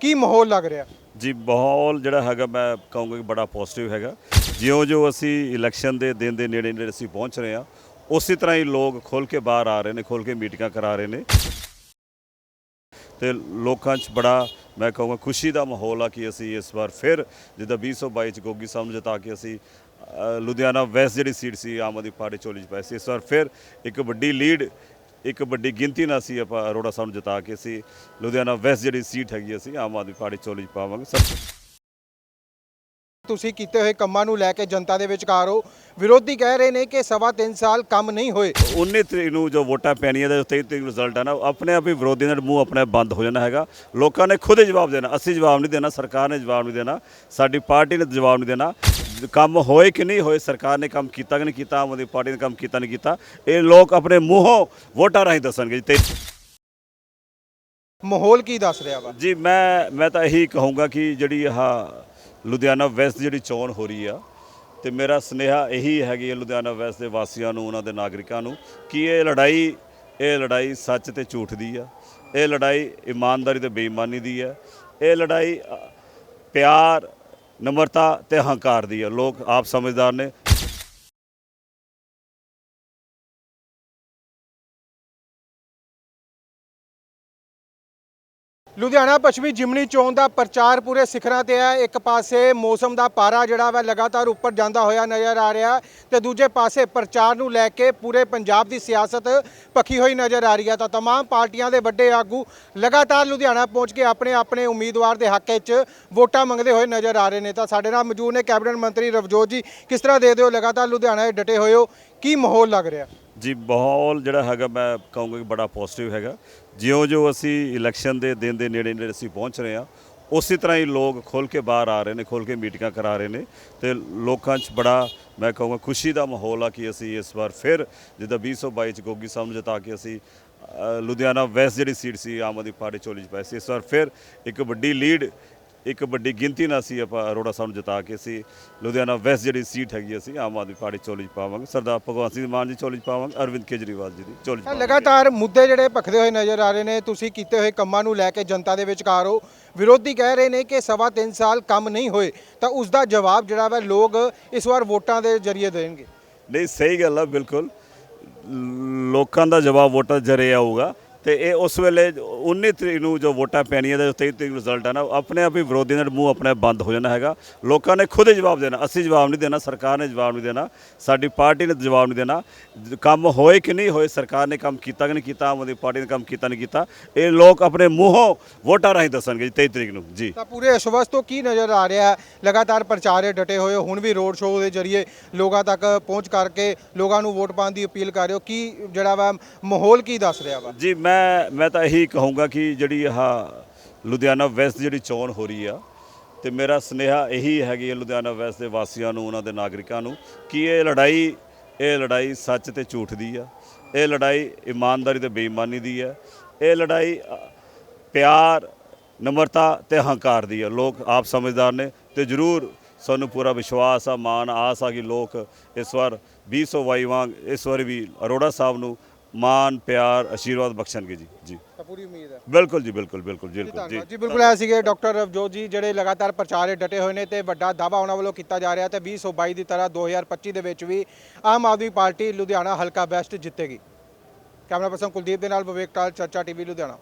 ਕੀ ਮਾਹੌਲ ਲੱਗ ਰਿਹਾ? ਜੀ, ਮਾਹੌਲ ਜਿਹੜਾ ਹੈਗਾ ਮੈਂ ਕਹੂੰਗਾ ਕਿ ਬੜਾ ਪੋਜ਼ਿਟਿਵ ਹੈਗਾ। ਜਿਉਂ-ਜਿਉਂ ਅਸੀਂ ਇਲੈਕਸ਼ਨ ਦੇ ਦਿਨ ਦੇ ਨੇੜੇ ਨੇੜੇ ਅਸੀਂ ਪਹੁੰਚ ਰਹੇ ਹਾਂ, ਉਸੇ ਤਰ੍ਹਾਂ ਹੀ ਲੋਕ ਖੁੱਲ ਕੇ ਬਾਹਰ ਆ ਰਹੇ ਨੇ ਖੁੱਲ ਕੇ ਮੀਟਿੰਗਾਂ ਕਰਾ ਰਹੇ ਨੇ। ਤੇ ਲੋਕਾਂ 'ਚ ਬੜਾ ਮੈਂ ਕਹੂੰਗਾ ਖੁਸ਼ੀ ਦਾ ਮਾਹੌਲ ਆ ਕਿ ਅਸੀਂ ਇਸ ਵਾਰ ਫਿਰ ਜਿੱਦਾਂ 2022 ਚ ਗੋਗੀ ਸਾਹਿਬ ਨੂੰ ਜਿਤਾ ਕੇ ਅਸੀਂ ਲੁਧਿਆਣਾ ਵੈਸਟ ਜਿਹੜੀ ਸੀਟ ਸੀ, ਆਮ ਆਦਮੀ ਪਾਰਟੀ ਚੋਲੀ ਚ ਪਾਈ ਸੀ, ਇਸ ਵਾਰ ਫਿਰ ਇੱਕ ਵੱਡੀ ਲੀਡ ਇੱਕ ਵੱਡੀ ਗਿਣਤੀ ਨਾਲ ਅਸੀਂ ਆਪਾਂ ਅਰੋੜਾ ਸਾਹਿਬ ਨੂੰ ਜਿਤਾ ਕੇ ਅਸੀਂ ਲੁਧਿਆਣਾ ਵੈਸਟ ਜਿਹੜੀ ਸੀਟ ਹੈਗੀ ਅਸੀਂ ਆਮ ਆਦਮੀ ਪਾਰਟੀ ਚੋਲੀ ਪਾਵਾਂਗੇ। ਸਭ ਤੁਸੀਂ ਕੀਤੇ ਹੋਏ ਕੰਮਾਂ ਨੂੰ ਲੈ ਕੇ ਜਨਤਾ ਦੇ ਵਿਚਕਾਰ ਹੋ। ਵਿਰੋਧੀ ਕਹਿ ਰਹੇ ਨੇ ਕਿ ਸਵਾ ਤਿੰਨ ਸਾਲ ਕੰਮ ਨਹੀਂ ਹੋਏ। 19 ਤਰੀਕ ਨੂੰ ਜੋ ਵੋਟਾਂ ਪੈਣੀਆਂ ਦਾ 23 ਤਰੀਕ ਨੂੰ ਰਿਜ਼ਲਟ ਉਹ ਆਪਣੇ ਆਪ ਹੀ ਵਿਰੋਧੀਆਂ ਦਾ ਮੂੰਹ ਆਪਣੇ ਆਪ ਬੰਦ ਹੋ ਜਾਣਾ ਹੈਗਾ। ਲੋਕਾਂ ਨੇ ਖੁਦ ਹੀ ਜਵਾਬ ਦੇਣਾ ਅਸੀਂ ਜਵਾਬ ਨਹੀਂ ਦੇਣਾ ਸਰਕਾਰ ਨੇ ਜਵਾਬ ਨਹੀਂ ਦੇਣਾ ਸਾਡੀ ਪਾਰਟੀ ਨੇ ਜਵਾਬ ਨਹੀਂ ਦੇਣਾ। ਕੰਮ ਹੋਏ ਕਿ ਨਹੀਂ ਹੋਏ ਸਰਕਾਰ ਨੇ ਕੰਮ ਕੀਤਾ ਕਿ ਨਹੀਂ ਕੀਤਾ ਆਮ ਆਦਮੀ ਪਾਰਟੀ ਨੇ ਕੰਮ ਕੀਤਾ ਨਹੀਂ ਕੀਤਾ ਇਹ ਲੋਕ ਆਪਣੇ ਮੂੰਹੋਂ ਵੋਟਾਂ ਰਾਹੀਂ ਦੱਸਣਗੇ ਤੇ ਮਾਹੌਲ ਕੀ ਦੱਸ ਰਿਹਾ ਵਾ? ਜੀ ਮੈਂ ਮੈਂ ਤਾਂ ਇਹੀ ਕਹੂੰਗਾ ਕਿ ਜਿਹੜੀ ਆਹ ਲੁਧਿਆਣਾ ਵੈਸਟ ਜਿਹੜੀ ਚੋਣ ਹੋ ਰਹੀ ਆ ਤੇ ਮੇਰਾ ਸੁਨੇਹਾ ਇਹੀ ਹੈਗੀ ਹੈ ਲੁਧਿਆਣਾ ਵੈਸਟ ਦੇ ਵਾਸੀਆਂ ਨੂੰ ਉਹਨਾਂ ਦੇ ਨਾਗਰਿਕਾਂ ਨੂੰ ਕਿ ਇਹ ਲੜਾਈ ਇਹ ਲੜਾਈ ਸੱਚ ਤੇ ਝੂਠ ਦੀ ਆ ਇਹ ਲੜਾਈ ਇਮਾਨਦਾਰੀ ਤੇ ਬੇਈਮਾਨੀ ਦੀ ਆ ਇਹ ਲੜਾਈ ਪਿਆਰ ਨਮਰਤਾ ਤੇ ਹੰਕਾਰ ਦੀ ਆ ਲੋਕ ਆਪ ਸਮਝਦਾਰ ਨੇ। ਲੁਧਿਆਣਾ ਪੱਛਮੀ ਜਿਮਨੀ ਚੋਣ ਦਾ ਪ੍ਰਚਾਰ ਪੂਰੇ ਸਿਖਰਾਂ ਤੇ ਹੈ ਇੱਕ ਪਾਸੇ ਮੌਸਮ ਦਾ ਪਾਰਾ ਜਿਹੜਾ ਵਾ ਲਗਾਤਾਰ ਉੱਪਰ ਜਾਂਦਾ ਹੋਇਆ ਨਜ਼ਰ ਆ ਰਿਹਾ ਤੇ ਦੂਜੇ ਪਾਸੇ ਪ੍ਰਚਾਰ ਨੂੰ ਲੈ ਕੇ ਪੂਰੇ ਪੰਜਾਬ ਦੀ ਸਿਆਸਤ ਪੱਕੀ ਹੋਈ ਨਜ਼ਰ ਆ ਰਹੀ ਹੈ ਤਾਂ तमाम ਪਾਰਟੀਆਂ ਦੇ ਵੱਡੇ ਆਗੂ ਲਗਾਤਾਰ ਲੁਧਿਆਣਾ ਪਹੁੰਚ ਕੇ ਆਪਣੇ ਆਪਣੇ ਉਮੀਦਵਾਰ ਦੇ ਹੱਕ ਵਿੱਚ ਵੋਟਾਂ ਮੰਗਦੇ ਹੋਏ ਨਜ਼ਰ ਆ ਰਹੇ ਨੇ ਤਾਂ ਸਾਡੇ ਨਾਲ ਮੌਜੂਦ ਨੇ ਕੈਬਨਿਟ ਮੰਤਰੀ ਰਵਜੋਤ ਜੀ ਕਿਸ ਤਰ੍ਹਾਂ ਦੇ ਦਿਓ ਲਗਾਤਾਰ ਲੁਧਿਆਣਾ 'ਚ ਡਟੇ ਹੋਏ ਹੋ ਕੀ ਮਾਹੌਲ ਲੱਗ ਰਿਹਾ ਜੀ ਮਾਹੌਲ ਜਿਹੜਾ ਹੈਗਾ ਮੈਂ ਕਹੂੰਗਾ ਕਿ ਬੜਾ ਪੋਜ਼ਿਟਿਵ ਹੈਗਾ ਜਿਉਂ-ਜਿਉਂ ਅਸੀਂ ਇਲੈਕਸ਼ਨ ਦੇ ਦਿਨ ਦੇ ਨੇੜੇ ਨੇੜੇ ਅਸੀਂ ਪਹੁੰਚ ਰਹੇ ਹਾਂ, ਉਸੇ ਤਰ੍ਹਾਂ ਹੀ ਲੋਕ ਖੁੱਲ ਕੇ ਬਾਹਰ ਆ ਰਹੇ ਨੇ ਖੁੱਲ ਕੇ ਮੀਟਿੰਗਾਂ ਕਰਾ ਰਹੇ ਨੇ ਤੇ ਲੋਕਾਂ 'ਚ ਬੜਾ ਮੈਂ ਕਹੂੰਗਾ ਖੁਸ਼ੀ ਦਾ ਮਾਹੌਲ ਆ ਕਿ ਅਸੀਂ ਇਸ ਵਾਰ ਫਿਰ ਜਿੱਦਾਂ 2022 ਚ ਗੋਗੀ ਸਾਹਿਬ ਨੂੰ ਜਿਤਾ ਕੇ ਅਸੀਂ ਲੁਧਿਆਣਾ ਵੈਸਟ ਜਿਹੜੀ ਸੀਟ ਸੀ, ਆਮ ਆਦਮੀ ਪਾਰਟੀ ਚੋਲੀ ਚ ਪਏ ਸੀ, ਇਸ ਵਾਰ ਫਿਰ ਇੱਕ ਵੱਡੀ ਲੀਡ ਇੱਕ ਵੱਡੀ ਗਿਣਤੀ ਨਾਲ ਅਸੀਂ ਆਪਾਂ ਅਰੋੜਾ ਸਾਹਿਬ ਨੂੰ ਜਿਤਾ ਕੇ ਅਸੀਂ ਲੁਧਿਆਣਾ ਵੈਸਟ ਜਿਹੜੀ ਸੀਟ ਹੈਗੀ ਅਸੀਂ ਆਮ ਆਦਮੀ ਪਾਰਟੀ ਚੋਲੀ 'ਚ ਪਾਵਾਂਗੇ। ਸਰਦਾਰ ਭਗਵੰਤ ਸਿੰਘ ਮਾਨ ਜੀ ਚੋਲੀ 'ਚ ਪਾਵਾਂਗੇ ਅਰਵਿੰਦ ਕੇਜਰੀਵਾਲ ਜੀ ਦੀ ਚੋਲੀ। ਲਗਾਤਾਰ ਮੁੱਦੇ ਜਿਹੜੇ ਭਖਦੇ ਹੋਏ ਨਜ਼ਰ ਆ ਰਹੇ ਨੇ ਤੁਸੀਂ ਕੀਤੇ ਹੋਏ ਕੰਮਾਂ ਨੂੰ ਲੈ ਕੇ ਜਨਤਾ ਦੇ ਵਿਚਕਾਰ ਹੋ। ਵਿਰੋਧੀ ਕਹਿ ਰਹੇ ਨੇ ਕਿ ਸਵਾ ਤਿੰਨ ਸਾਲ ਕੰਮ ਨਹੀਂ ਹੋਏ ਤਾਂ ਉਸ ਦਾ ਜਵਾਬ ਜਿਹੜਾ ਵਾ ਲੋਕ ਇਸ ਵਾਰ ਵੋਟਾਂ ਦੇ ਜ਼ਰੀਏ ਦੇਣਗੇ। ਨਹੀਂ ਸਹੀ ਗੱਲ ਆ ਬਿਲਕੁਲ। ਲੋਕਾਂ ਦਾ ਜਵਾਬ ਵੋਟਾਂ ਜਰੇ ਆਊਗਾ। ਤੇ ਇਹ ਉਸ ਵੇਲੇ 19 ਤਰੀਕ ਨੂੰ ਜੋ ਵੋਟਾਂ ਪੈਣੀਆਂ ਦਾ 23 ਤਰੀਕ ਨੂੰ ਰਿਜ਼ਲਟ ਉਹ ਆਪਣੇ ਆਪ ਹੀ ਵਿਰੋਧੀਆਂ ਦਾ ਮੂੰਹ ਆਪਣੇ ਆਪ ਬੰਦ ਹੋ ਜਾਣਾ ਹੈਗਾ। ਲੋਕਾਂ ਨੇ ਖੁਦ ਹੀ ਜਵਾਬ ਦੇਣਾ ਅਸੀਂ ਜਵਾਬ ਨਹੀਂ ਦੇਣਾ ਸਰਕਾਰ ਨੇ ਜਵਾਬ ਨਹੀਂ ਦੇਣਾ ਸਾਡੀ ਪਾਰਟੀ ਨੇ ਜਵਾਬ ਨਹੀਂ ਦੇਣਾ। ਕੰਮ ਹੋਏ ਕਿ ਨਹੀਂ ਹੋਏ ਸਰਕਾਰ ਨੇ ਕੰਮ ਕੀਤਾ ਕਿ ਨਹੀਂ ਕੀਤਾ ਆਮ ਆਦਮੀ ਪਾਰਟੀ ਨੇ ਕੰਮ ਕੀਤਾ ਨਹੀਂ ਕੀਤਾ ਇਹ ਲੋਕ ਆਪਣੇ ਮੂੰਹੋਂ ਵੋਟਾਂ ਰਾਹੀਂ ਦੱਸਣਗੇ ਜੀ 23 ਤਰੀਕ ਨੂੰ ਜੀ। ਤਾਂ ਪੂਰੇ ਅਸ਼ਵਸ ਤੋਂ ਕੀ ਨਜ਼ਰ ਆ ਰਿਹਾ ਹੈ? ਲਗਾਤਾਰ ਪ੍ਰਚਾਰੇ ਡਟੇ ਹੋਏ ਹੁਣ ਵੀ ਰੋਡ ਸ਼ੋਅ ਦੇ ਜ਼ਰੀਏ ਲੋਕਾਂ ਤੱਕ ਪਹੁੰਚ ਕਰਕੇ ਲੋਕਾਂ ਨੂੰ ਵੋਟ ਪਾਉਣ ਦੀ ਅਪੀਲ ਕਰ ਰਹੇ ਹੋ। ਕੀ ਜਿਹੜਾ ਵਾ ਮਾਹੌਲ ਕੀ ਦੱਸ ਰਿਹਾ ਵਾ? ਜੀ ਮੈਂ ਮੈਂ ਤਾਂ ਇਹੀ ਕਹੂੰਗਾ ਕਿ ਜਿਹੜੀ ਆਹ ਲੁਧਿਆਣਾ ਵੈਸਟ ਜਿਹੜੀ ਚੋਣ ਹੋ ਰਹੀ ਆ, ਤੇ ਮੇਰਾ ਸੁਨੇਹਾ ਇਹੀ ਹੈਗੀ ਹੈ ਲੁਧਿਆਣਾ ਵੈਸਟ ਦੇ ਵਾਸੀਆਂ ਨੂੰ, ਉਹਨਾਂ ਦੇ ਨਾਗਰਿਕਾਂ ਨੂੰ, ਕਿ ਇਹ ਲੜਾਈ ਇਹ ਲੜਾਈ ਸੱਚ ਤੇ ਝੂਠ ਦੀ ਆ। ਇਹ ਲੜਾਈ ਇਮਾਨਦਾਰੀ ਤੇ ਬੇਈਮਾਨੀ ਦੀ ਆ। ਇਹ ਲੜਾਈ ਪਿਆਰ, ਨਮਰਤਾ ਤੇ ਹੰਕਾਰ ਦੀ ਆ। ਲੋਕ ਆਪ ਸਮਝਦਾਰ ਨੇ ਤੇ ਜ਼ਰੂਰ ਸਾਨੂੰ ਪੂਰਾ ਵਿਸ਼ਵਾਸ ਆ ਮਾਨ ਆਸ ਆ ਕਿ ਲੋਕ ਇਸ ਵਾਰ 2022 ਵਾਂਗ, ਇਸ ਵਾਰ ਵੀ ਅਰੋੜਾ ਸਾਹਿਬ ਨੂੰ ਮਾਨ ਪਿਆਰ ਆਸ਼ੀਰਵਾਦ ਬਖਸ਼ਣਗੇ ਜੀ ਜੀ। ਤਾਂ ਪੂਰੀ ਉਮੀਦ ਹੈ। ਬਿਲਕੁਲ ਜੀ ਬਿਲਕੁਲ ਬਿਲਕੁਲ ਜੀ ਬਿਲਕੁਲ ਜੀ। ਬਿਲਕੁਲ ਐ ਸੀਗੇ ਡਾਕਟਰ ਰਵਜੋਤ ਜੀ ਜਿਹੜੇ ਲਗਾਤਾਰ ਪ੍ਰਚਾਰੇ ਡਟੇ ਹੋਏ ਨੇ ਤੇ ਵੱਡਾ ਦਾਅਵਾ ਉਹਨਾਂ ਵੱਲੋਂ ਕੀਤਾ ਜਾ ਰਿਹਾ ਤੇ 2022 ਦੀ ਤਰ੍ਹਾਂ 2025 ਦੇ ਵਿੱਚ ਵੀ ਆਮ ਆਦਮੀ ਪਾਰਟੀ ਲੁਧਿਆਣਾ ਹਲਕਾ ਬੈਸਟ ਜਿੱਤੇਗੀ। ਕੈਮਰਾ ਪਰਸਨ ਕੁਲਦੀਪ ਦੇ ਨਾਲ ਵਿਵੇਕ ਟਾਲ ਚਰਚਾ ਟੀਵੀ ਲੁਧਿਆਣਾ।